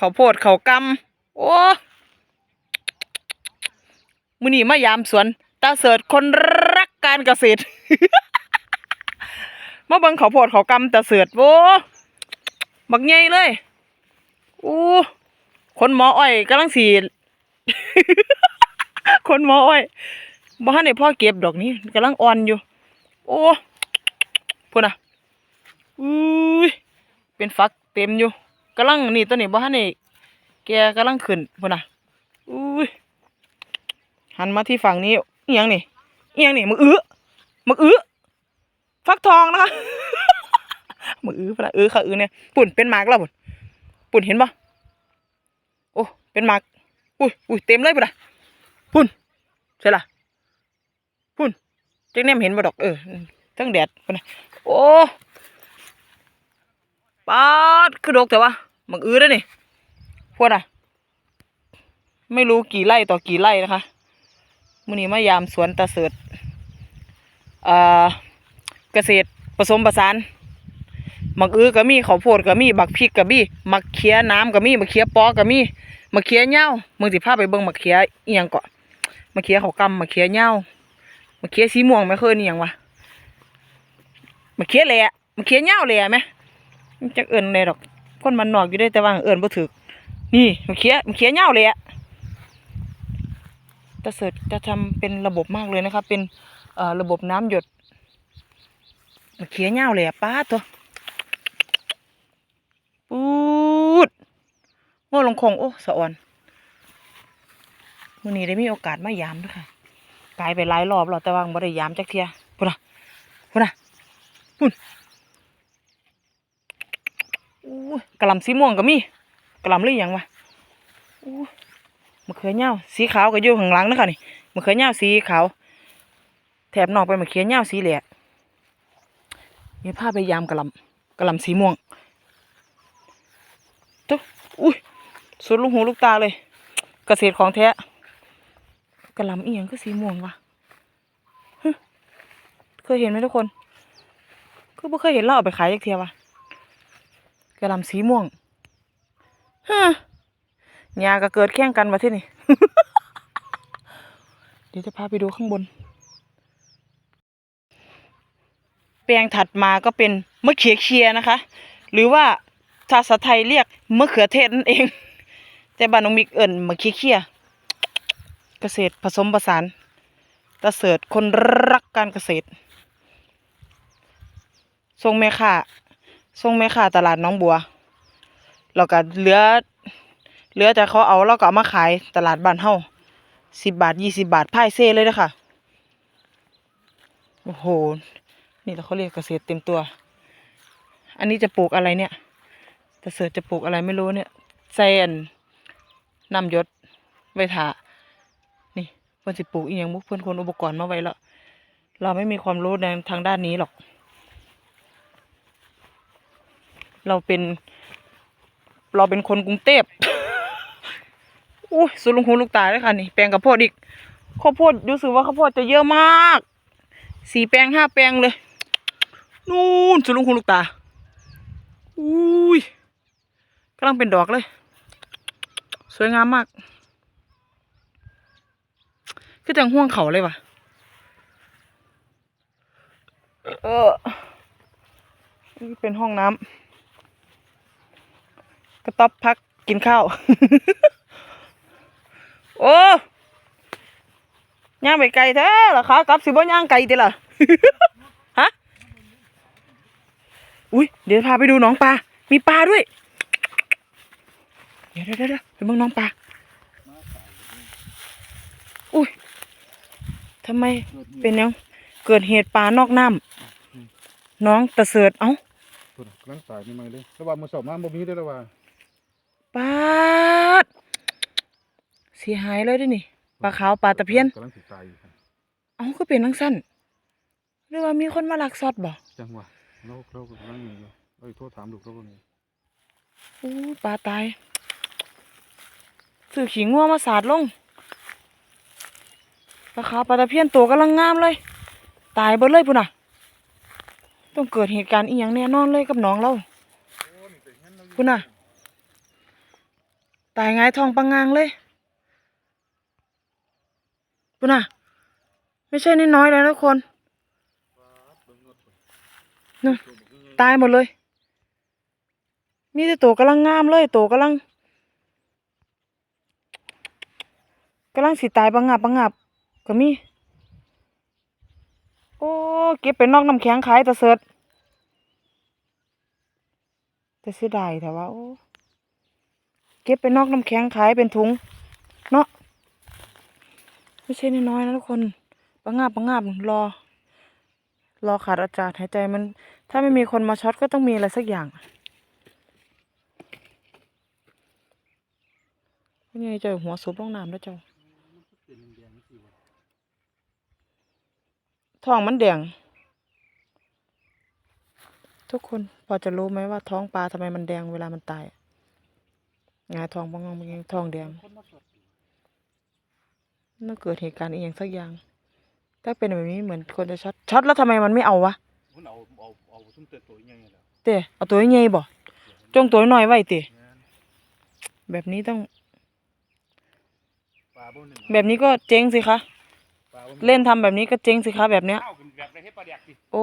ขาโพดเข้าวกำโอ้มือนี้มายามสวนตาเสิร์ชคนรักการเกษตรมาเบิ่งข้าโพดเข้าวกำตาเสิร์ชโอ้บักใหญ่เลยอู้คนหมออ้อยกำลังสีคนหมออ้อยบ่ทันได้พ่อเก็บดอกนี้กำลังอ่อนอยู่ โอ้พุ่นะอุ้ยเป็นฟักเต็มอยู่ กำลังนี่ตัวนี้บ่ทันได้แกกำลังขึ้นพุ่นน่ะอุ้ยหันมาที่ฝั่งนี้เอียงนี่เอียงนี่มึกอื้อมึกอื้อฟักทองนะคะมึกอื้อพุ่นน่ะอื้อค่ะอื้อเนี่ยปุ่นเป็นหมากแล้วพุ่นปุ่นเห็นบ่โอ้เป็นหมากอุ้ยอุ้ยเต็มเลยพุ่นน่ะพุ่นใช่ล่ะพุ่นจังแนมเห็นบ่ดอกเออทั้งแดดพุ่นน่ะโอ้ปาดคือดกแต่ว่า มึกอื้อด้อนี่พวดอะ ไม่รู้กี่ไร่ต่อกี่ไร่นะคะมื้อนี้มายามสวนตาเสิร์ตอ่าเกษตรผสมผสานมักอื้อก็มีข้าวโพดก็มีบักพริกก็มีมักเขียน้ำก็มีมักเขียปอก็มีมักเขียเหย้ามึงสิพาไปเบิ่งมักเขียเอียงเกาะมักเขียข้าวกำมักเขียเหย้ามักเขียสีม่วงไม่เคยนี่ยังวะมักเขียแหละมักเขียเหย้าแหละไหมมันจักเอิ้นได้ดอก คนมันนอกอยู่ได้แต่ว่าเอิ้นบ่ถูกนี่มันเขียมันเขียเง่าเลยอะตะเสิร์ตจะทำเป็นระบบมากเลยนะครับ เป็นเอ่อระบบน้ำหยดมันเขียเง่าเลยอะป้าตัวปูดโง่ลงคงโอ้สะอ่อนวันนี้ได้มีโอกาสมายามด้วยค่ะกลายไปหลายรอบแล้วแต่ว่าบ่ได้ยามจักเทียพุ่นนะพุ่นนะพุ่น อู้ยกะลำสีม่วงก็มีกระลำหรือยังวะมะเขือเน่าวสีขาวก็อยู่ข้างหลังนะคะนี่มะเขือเน่าวสีขาว แถบนอกไปมะเขือเน่าวสีเหลืองมีผ้าไปยามกระลำกระลำสีม่วงตุ๊อุ้ยสุดลูกหูลูกตาเลย เกษตรของแท้กระลำเอียงก็สีม่วงวะเคยเห็นไหมทุกคน คือไม่เคยเห็นเราเอาไปขายยักเทียวะ กระหลำสีม่วงฮะยาก็เกิดแข่งกันมาที่นี่ เดี๋ยวจะพาไปดูข้างบน แปลงถัดมาก็เป็นมะเขือเคียนะคะ หรือว่าภาษาไทยเรียกมะเขือเทศนั่นเอง แต่บ้านน้องมิกเอิ่นมะเขือเคียเกษตรผสมผสานตะเสิร์ตคนรักการเกษตรทรงแม่ค่า ทรงแม่ค่าตลาดน้องบัวแล้วก็เหลือเหลือแต่เขาเอาแล้วก็เอามาขายตลาดบ้านเฮาสิบบาทยี่สิบาทพ่ายเซ่เลยนะคะโอ้โห นี่เราเขาเรียกเกษตรเต็มตัว อันนี้จะปลูกอะไรเนี่ยตะเสิร์ตจะปลูกอะไรไม่รู้เนี่ยแซนน้ำยศไว้ถานี่เพื่อนสิปลูกอีกอย่างมุกเพื่อนคนอุปกรณ์มาไว้แล้วเราไม่มีความรู้ในทางด้านนี้หรอก เราเป็น เราเป็นคนกรุงเทพอุ้ยสุลุงหูลูกตาเลยค่ะนี่แปลงข้าวโพดอีกข้าวโพดรู้สึกว่าข้าวโพดจะเยอะมาก สี่แปลงห้าแปลงเลย นู่นสุลุงหูลูกตา อุ้ยกำลังเป็นดอกเลย สวยงามมาก คือจังห่วงเขาเลยว่ะ เออนี่เป็นห้องน้ำ กระต๊อบพักกินข้าว โอ้ย่างไปไกลแท้เหรอคะกับสิบ่ย่างไกลติล่ะฮะอุ้ยเดี๋ยวพาไปดูน้องปลา มีปลาด้วย เดี๋ยวเดี๋ยวเดี๋ยวไปเบิ่งน้องปลา อุ้ยทำไมเป็นยังเกิดเหตุปลานอกน้ำน้องตะเสิร์ตเอ้าพุ่นน่ะกำลังตายใหม่ๆเลยระหว่างมือสอบมาบ่มีเด้อระหว่าง ปาดเสียหายเลยเด้วยนี่ปลาขาวปลาตะเพียนกำลังสิตายอยู่ครับเอ้าก็เป็นทั้งสั้นหรือว่ามีคนมาลักซอดบ่จังหวะเราเรากำลังอยู่อยู่เอ้ยโทษถามลูกเราคนนี้อู้ปลาตายสื่อขิงงัวมาสาดลงปลาขาวปลาตะเพียนตัวกำลังงามเลย ตายเบิดเลยพุ่นน่ะ ต้องเกิดเหตุการณ์อีหยังแน่นอนเลยกับน้องเราพุ่นน่ะ ตายงายทองปังงางเลยปุ่นน่ะ ไม่ใช่นิดน้อยเลยนะทุกคนนู่นตายหมดเลย มีแต่ตัวกำลังงามเลยตัวกำลังกำลังสิตายปังงับปังงับก็มี โอ้เก็บเป็นนอกน้ำแข็งขายแตะเสิร์ตแต่เสียดายแต่ว่าโอ้ ก็บเป็นนอกน้ำแข็งขายเป็นถุง เนาะไม่ใช่น้อยๆนะทุกคนปังงาบปังงาบรอ รอขาดอากาศหายใจมัน ถ้าไม่มีคนมาช็อตก็ต้องมีอะไรสักอย่างนี่เจ้าหัวซุบลงน้ำแล้วเจ้าท้องมันแดงทุกคนพอจะรู้ไหมว่าท้องปลาทำไมมันแดงเวลามันตาย งายท้องบางงบางท้องแดงน่าเกิดเหตุการณ์อีกอย่างสักอย่าง ถ้าเป็นแบบนี้เหมือนคนจะช็อตช็อตแล้วทำไมมันไม่เอาวะมันเอาเอาเอาซุ้มเตือนตัวยังไงล่ะเตะเอาตัวใหญ่บ่จงตัวน้อยไว้เตะแบบนี้ต้องปลาบ่หนึ่งแบบนี้ก็เจ๊งสิคะปลาบ่เล่นทำแบบนี้ก็เจ๊งสิคะแบบเนี้ยข้าวขึ้นแบบในเฮ็ดปลาแดกสิโอ้